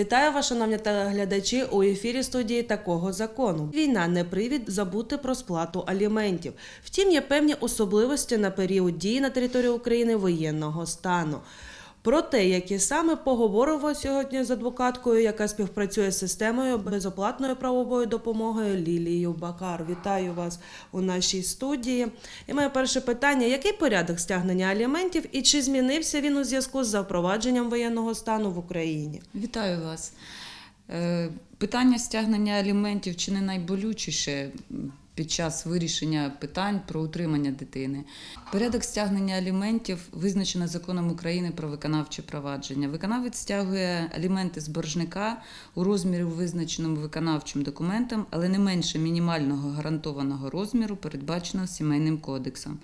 Вітаю вас, шановні телеглядачі, у ефірі студії такого закону. Війна не привід забути про сплату аліментів. Втім, є певні особливості на період дії на території України воєнного стану. Про те, які саме поговоримо сьогодні з адвокаткою, яка співпрацює з системою безоплатної правової допомоги Лілією Бакар. Вітаю вас у нашій студії. І моє перше питання: який порядок стягнення аліментів і чи змінився він у зв'язку з запровадженням воєнного стану в Україні? Вітаю вас. Е, Питання стягнення аліментів чи не найболючіше під час вирішення питань про утримання дитини. Порядок стягнення аліментів визначено законом України про виконавче провадження. Виконавець стягує аліменти з боржника у розмірі визначеному виконавчим документом, але не менше мінімального гарантованого розміру, передбаченого сімейним кодексом.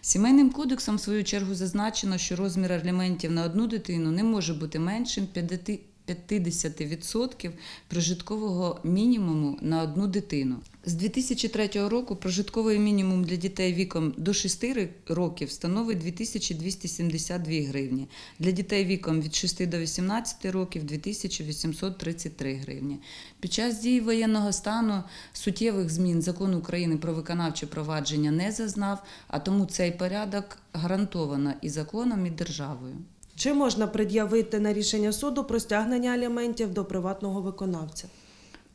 Сімейним кодексом, в свою чергу, зазначено, що розмір аліментів на одну дитину не може бути меншим 50 50% прожиткового мінімуму на одну дитину. З 2003 року прожитковий мінімум для дітей віком до 6 років становить 2272 гривні. Для дітей віком від 6 до 18 років 2833 гривні. Під час дії воєнного стану суттєвих змін закон України про виконавче провадження не зазнав, а тому цей порядок гарантовано і законом, і державою. Чи можна пред'явити на рішення суду про стягнення аліментів до приватного виконавця?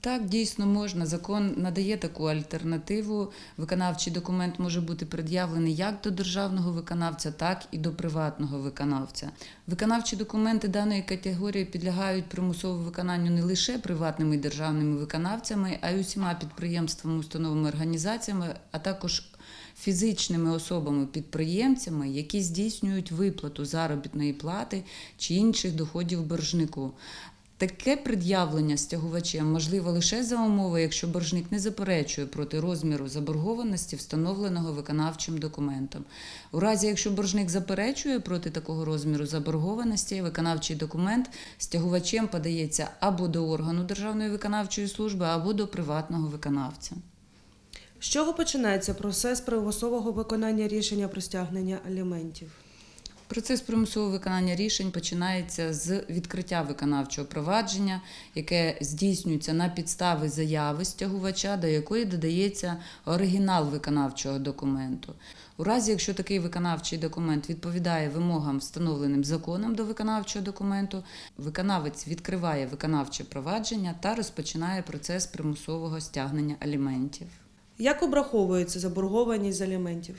Так, дійсно можна. Закон надає таку альтернативу. Виконавчий документ може бути пред'явлений як до державного виконавця, так і до приватного виконавця. Виконавчі документи даної категорії підлягають примусовому виконанню не лише приватними і державними виконавцями, а й усіма підприємствами, установами, організаціями, а також фізичними особами-підприємцями, які здійснюють виплату заробітної плати чи інших доходів боржнику. Таке пред'явлення стягувачем можливо лише за умови, якщо боржник не заперечує проти розміру заборгованості, встановленого виконавчим документом. У разі, якщо боржник заперечує проти такого розміру заборгованості, виконавчий документ стягувачем подається або до органу Державної виконавчої служби, або до приватного виконавця. З чого починається процес примусового виконання рішення про стягнення аліментів? Процес примусового виконання рішень починається з відкриття виконавчого провадження, яке здійснюється на підставі заяви стягувача, до якої додається оригінал виконавчого документу. У разі, якщо такий виконавчий документ відповідає вимогам, встановленим законом до виконавчого документу, виконавець відкриває виконавче провадження та розпочинає процес примусового стягнення аліментів. Як обраховується заборгованість з аліментів?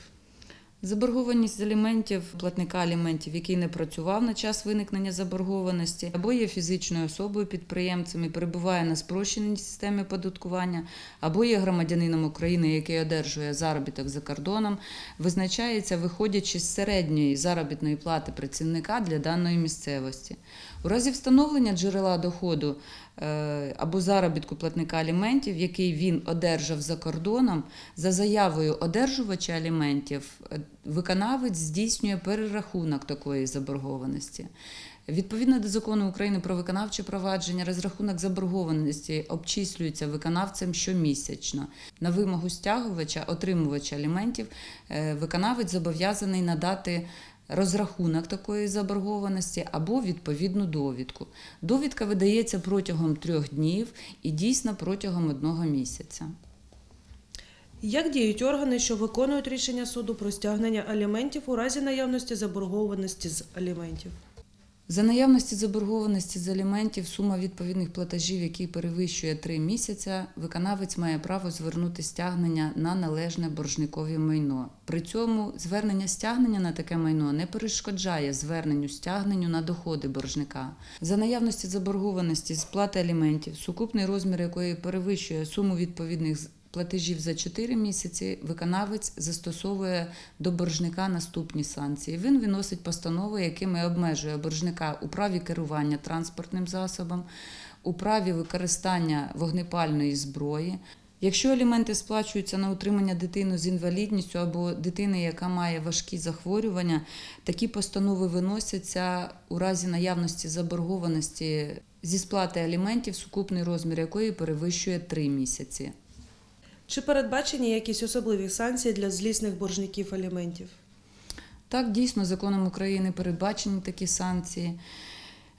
Заборгованість аліментів платника аліментів, який не працював на час виникнення заборгованості, або є фізичною особою підприємцем і перебуває на спрощеній системі оподаткування, або є громадянином України, який одержує заробіток за кордоном, визначається, виходячи з середньої заробітної плати працівника для даної місцевості. У разі встановлення джерела доходу або заробітку платника аліментів, який він одержав за кордоном, за заявою одержувача аліментів, е, виконавець здійснює перерахунок такої заборгованості. Відповідно до закону України про виконавче провадження, розрахунок заборгованості обчислюється виконавцем щомісячно. На вимогу стягувача, отримувача аліментів, е, виконавець зобов'язаний надати розрахунок такої заборгованості або відповідну довідку. Довідка видається протягом трьох днів і дійсно протягом одного місяця. Як діють органи, що виконують рішення суду про стягнення аліментів у разі наявності заборгованості з аліментів? За наявності заборгованості з аліментів сума відповідних платежів, які перевищує три місяця, виконавець має право звернути стягнення на належне боржникові майно. При цьому звернення стягнення на таке майно не перешкоджає зверненню стягненню на доходи боржника. За наявності заборгованості з сплати аліментів, сукупний розмір якої перевищує суму відповідних платежів за 4 місяці виконавець застосовує до боржника наступні санкції. Він виносить постанови, якими обмежує боржника у праві керування транспортним засобом, у праві використання вогнепальної зброї. Якщо аліменти сплачуються на утримання дитини з інвалідністю або дитини, яка має важкі захворювання, такі постанови виносяться у разі наявності заборгованості зі сплати аліментів, сукупний розмір якої перевищує 3 місяці. Чи передбачені якісь особливі санкції для злісних боржників аліментів? Так, дійсно, законом України передбачені такі санкції.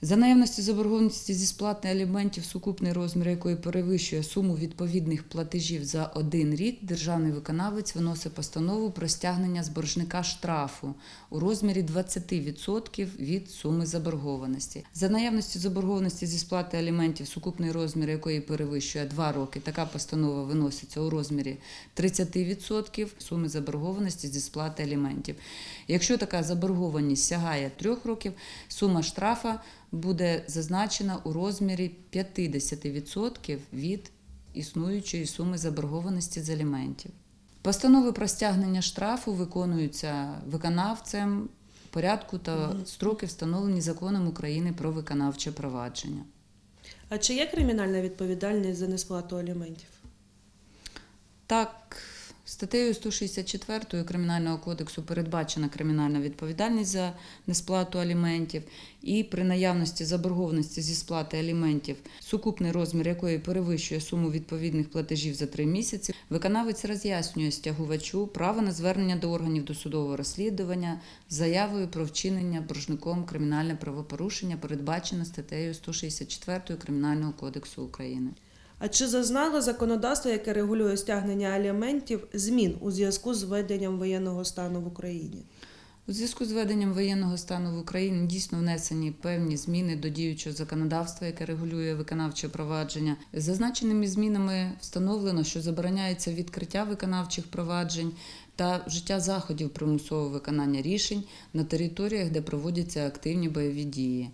За наявності заборгованості зі сплати аліментів, сукупний розмір якої перевищує суму відповідних платежів за один рік, державний виконавець виносить постанову про стягнення з боржника штрафу у розмірі 20% від суми заборгованості. За наявності заборгованості зі сплати аліментів, сукупний розмір якої перевищує 2 роки, така постанова виноситься у розмірі 30% суми заборгованості зі сплати аліментів. Якщо така заборгованість сягає 3 років, сума штрафа буде зазначена у розмірі 50% від існуючої суми заборгованості з аліментів. Постанови про стягнення штрафу виконуються виконавцем порядку та строки, встановлені законом України про виконавче провадження. А чи є кримінальна відповідальність за несплату аліментів? Так, статтею 164 Кримінального кодексу передбачена кримінальна відповідальність за несплату аліментів, і при наявності заборгованості зі сплати аліментів, сукупний розмір якої перевищує суму відповідних платежів за три місяці, виконавець роз'яснює стягувачу право на звернення до органів досудового розслідування з заявою про вчинення боржником кримінальне правопорушення, передбачене статтею 164 Кримінального кодексу України. А чи зазнало законодавство, яке регулює стягнення аліментів, змін у зв'язку з введенням воєнного стану в Україні? У зв'язку з введенням воєнного стану в Україні дійсно внесені певні зміни до діючого законодавства, яке регулює виконавче провадження. Зазначеними змінами встановлено, що забороняється відкриття виконавчих проваджень та вжиття заходів примусового виконання рішень на територіях, де проводяться активні бойові дії.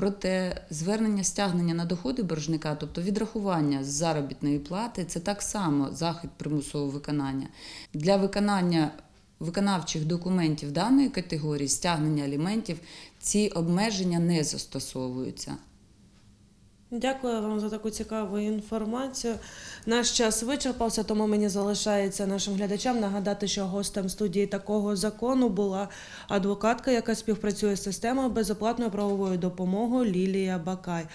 Проте звернення стягнення на доходи боржника, тобто відрахування з заробітної плати, це так само захід примусового виконання. Для виконання виконавчих документів даної категорії стягнення аліментів ці обмеження не застосовуються. Дякую вам за таку цікаву інформацію. Наш час вичерпався, тому мені залишається нашим глядачам нагадати, що гостем студії такого закону була адвокатка, яка співпрацює з системою безоплатної правової допомоги Лілія Бакай.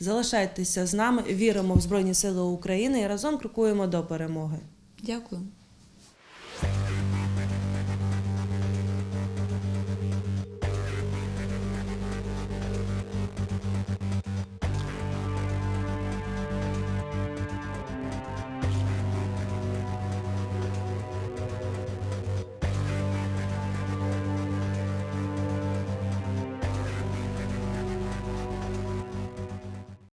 Залишайтеся з нами, віримо в Збройні Сили України і разом крокуємо до перемоги. Дякую.